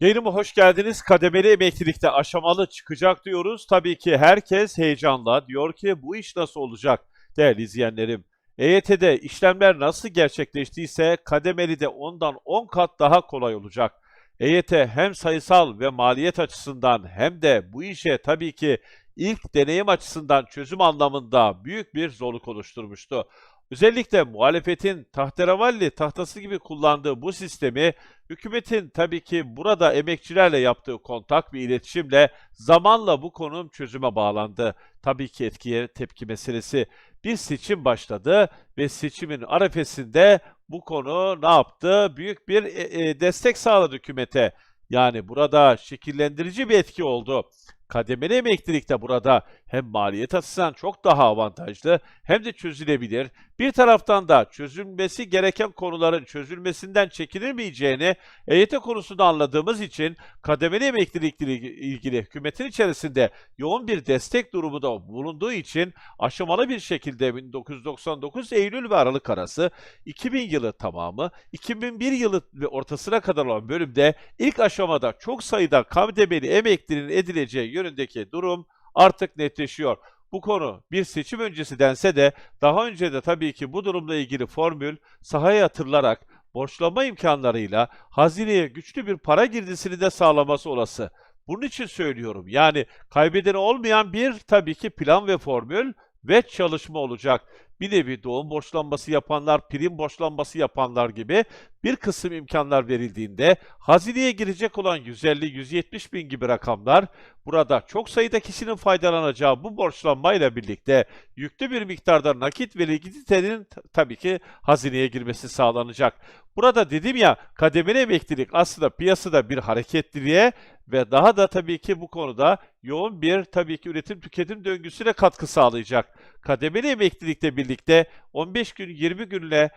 Yayınıma hoş geldiniz. Kademeli emeklilikte aşamalı çıkacak diyoruz. Tabii ki herkes heyecanla diyor ki bu iş nasıl olacak değerli izleyenlerim. EYT'de işlemler nasıl gerçekleştiyse kademeli de ondan 10 kat daha kolay olacak. EYT hem sayısal ve maliyet açısından hem de bu işe tabii ki ilk deneyim açısından çözüm anlamında büyük bir zorluk oluşturmuştu. Özellikle muhalefetin tahterevalli tahtası gibi kullandığı bu sistemi hükümetin tabii ki burada emekçilerle yaptığı kontak ve iletişimle zamanla bu konum çözüme bağlandı. Tabii ki etkiye tepki meselesi. Bir seçim başladı ve seçimin arefesinde bu konu ne yaptı? Büyük bir e, e, destek sağladı hükümete. Yani burada şekillendirici bir etki oldu. Kademeli emeklilik de burada hem maliyet açısından çok daha avantajlı hem de çözülebilir. Bir taraftan da çözülmesi gereken konuların çözülmesinden çekinilmeyeceğini EYT konusunda anladığımız için kademeli emeklilikle ilgili hükümetin içerisinde yoğun bir destek durumu da bulunduğu için aşamalı bir şekilde 1999 Eylül ve Aralık arası 2000 yılı tamamı 2001 yılı ve ortasına kadar olan bölümde ilk aşamada çok sayıda kademeli emeklinin edileceği yönündeki durum artık netleşiyor. Bu konu bir seçim öncesi dense de daha önce de tabii ki bu durumla ilgili formül sahaya yatırılarak borçlanma imkanlarıyla hazineye güçlü bir para girdisini de sağlaması olası. Bunun için söylüyorum. Yani kaybedeni olmayan bir tabii ki plan ve formül ve çalışma olacak. Bir nevi doğum borçlanması yapanlar, prim borçlanması yapanlar gibi bir kısım imkanlar verildiğinde hazineye girecek olan 150-170 bin gibi rakamlar burada çok sayıda kişinin faydalanacağı bu borçlanmayla birlikte yüklü bir miktarda nakit ve likiditenin tabii ki hazineye girmesi sağlanacak. Burada dedim ya kademeli emeklilik aslında piyasada bir hareketliliğe ve daha da tabii ki bu konuda yoğun bir tabii ki üretim tüketim döngüsüne katkı sağlayacak. Kademeli emeklilikle birlikte 15 gün 20 günle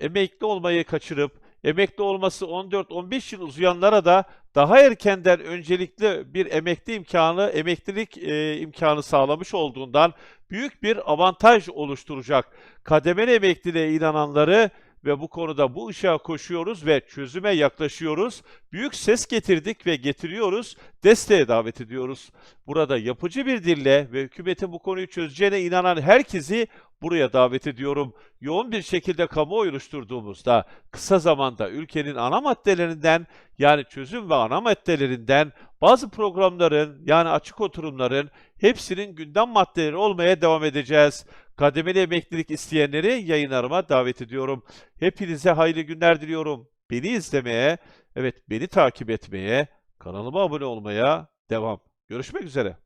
emekli olmayı kaçırıp emekli olması 14-15 yıl uzayanlara da daha erkenden öncelikli bir emekli imkanı, emeklilik e, imkanı sağlamış olduğundan büyük bir avantaj oluşturacak. Kademeli emekliliğe inananları ve bu konuda bu ışığa koşuyoruz ve çözüme yaklaşıyoruz. Büyük ses getirdik ve getiriyoruz. Desteğe davet ediyoruz. Burada yapıcı bir dille ve hükümetin bu konuyu çözeceğine inanan herkesi buraya davet ediyorum. Yoğun bir şekilde kamuoyu oluşturduğumuzda kısa zamanda ülkenin ana maddelerinden yani çözüm ve ana maddelerinden bazı programların yani açık oturumların hepsinin gündem maddeleri olmaya devam edeceğiz. Kademeli emeklilik isteyenleri yayınlarıma davet ediyorum. Hepinize hayırlı günler diliyorum. Beni izlemeye, evet beni takip etmeye, kanalıma abone olmaya devam. Görüşmek üzere.